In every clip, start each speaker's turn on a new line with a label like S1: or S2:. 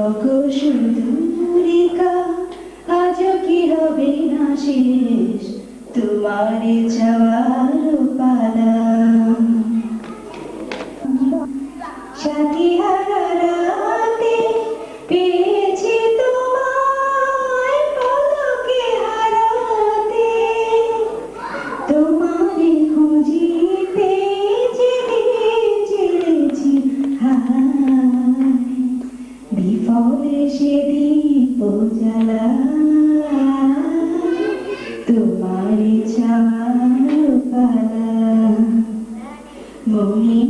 S1: ওগো আজ কি হবে না শেষ? তোমার যাওয়ার পালা সাথী হারা পেয়েছি তোমায় তোমারে খুঁজি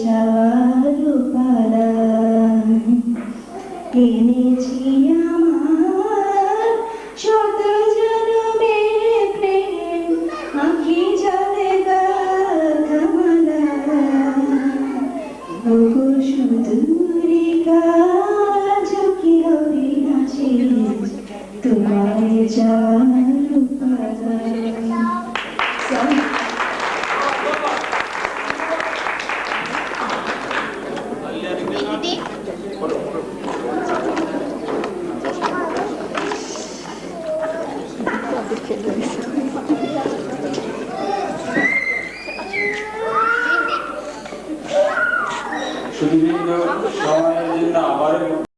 S1: চাওয়ার পালা এনেছি আমার শত জনমের প্রেম, আঁখি জলে গামালা ওগো সুদূরে কাজ কি হবে তোমার যাওয়ার
S2: সুদীর্ঘ সময়ের জন্য আবারও